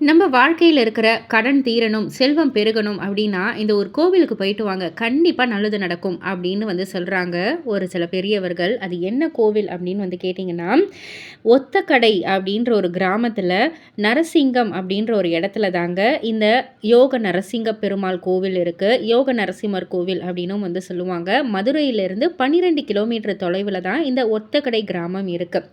நம்ம வாழ்க்கையில் இருக்கிற கடன் தீரணும், செல்வம் பெருகணும் அப்படின்னா, இந்த ஒரு கோவிலுக்கு போயிட்டு வாங்க. கண்டிப்பாக நல்லது நடக்கும் அப்படின்னு வந்து சொல்கிறாங்க ஒரு சில பெரியவர்கள். அது என்ன கோவில் அப்படின்னு வந்து கேட்டிங்கன்னா, ஒத்தக்கடை அப்படின்ற ஒரு கிராமத்தில் நரசிங்கம் அப்படின்ற ஒரு இடத்துல தாங்க இந்த யோக நரசிங்க பெருமாள் கோவில் இருக்குது யோக நரசிம்மர் கோவில் அப்படின்னும் வந்து சொல்லுவாங்க. மதுரையிலிருந்து 12 கிலோமீட்டர் தொலைவில் தான் இந்த ஒத்தக்கடை கிராமம் இருக்குது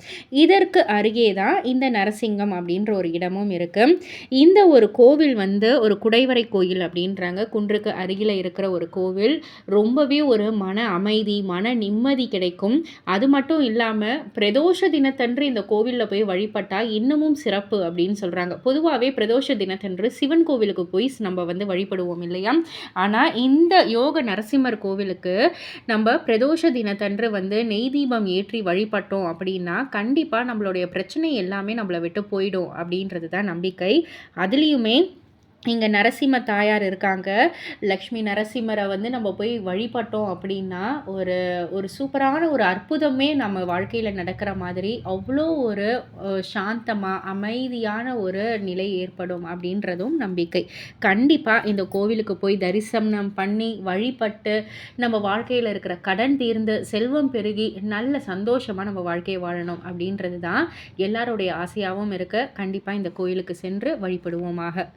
இதற்கு அருகே தான் இந்த நரசிங்கம் அப்படின்ற ஒரு இடமும் இருக்குது இந்த ஒரு கோவில் வந்து ஒரு குடைவரை கோயில் அப்படின்றாங்க. குன்றுக்கு அருகில் இருக்கிற ஒரு கோவில். ரொம்பவே ஒரு மன அமைதி, மன நிம்மதி கிடைக்கும். அது மட்டும் இல்லாமல் பிரதோஷ தினத்தன்று இந்த கோவிலில் போய் வழிபட்டால் இன்னமும் சிறப்பு அப்படின்னு சொல்கிறாங்க பொதுவாகவே பிரதோஷ தினத்தன்று சிவன் கோவிலுக்கு போய் நம்ம வந்து வழிபடுவோம் இல்லையா? ஆனால் இந்த யோக நரசிம்மர் கோவிலுக்கு நம்ம பிரதோஷ தினத்தன்று வந்து நெய் தீபம் ஏற்றி வழிபட்டோம் அப்படின்னா, கண்டிப்பாக நம்மளுடைய பிரச்சனை எல்லாமே நம்மள விட்டு போயிடும் அப்படின்றது தான் நம்பிக்கை. அதுலயுமே இங்கே நரசிம்ம தாயார் இருக்காங்க. லக்ஷ்மி நரசிம்மரை வந்து நம்ம போய் வழிபட்டோம் அப்படின்னா, ஒரு ஒரு சூப்பரான ஒரு அற்புதமே நம்ம வாழ்க்கையில் நடக்கிற மாதிரி, அவ்வளோ ஒரு சாந்தமாக அமைதியான ஒரு நிலை ஏற்படும் அப்படின்றதும் நம்பிக்கை. கண்டிப்பாக இந்த கோவிலுக்கு போய் தரிசனம் பண்ணி, வழிபட்டு, நம்ம வாழ்க்கையில் இருக்கிற கடன் தீர்ந்து, செல்வம் பெருகி, நல்ல சந்தோஷமாக நம்ம வாழ்க்கையை வாழணும் அப்படின்றது தான் எல்லாருடைய ஆசையாகவும் இருக்க கண்டிப்பாக இந்த கோயிலுக்கு சென்று வழிபடுவோமாக.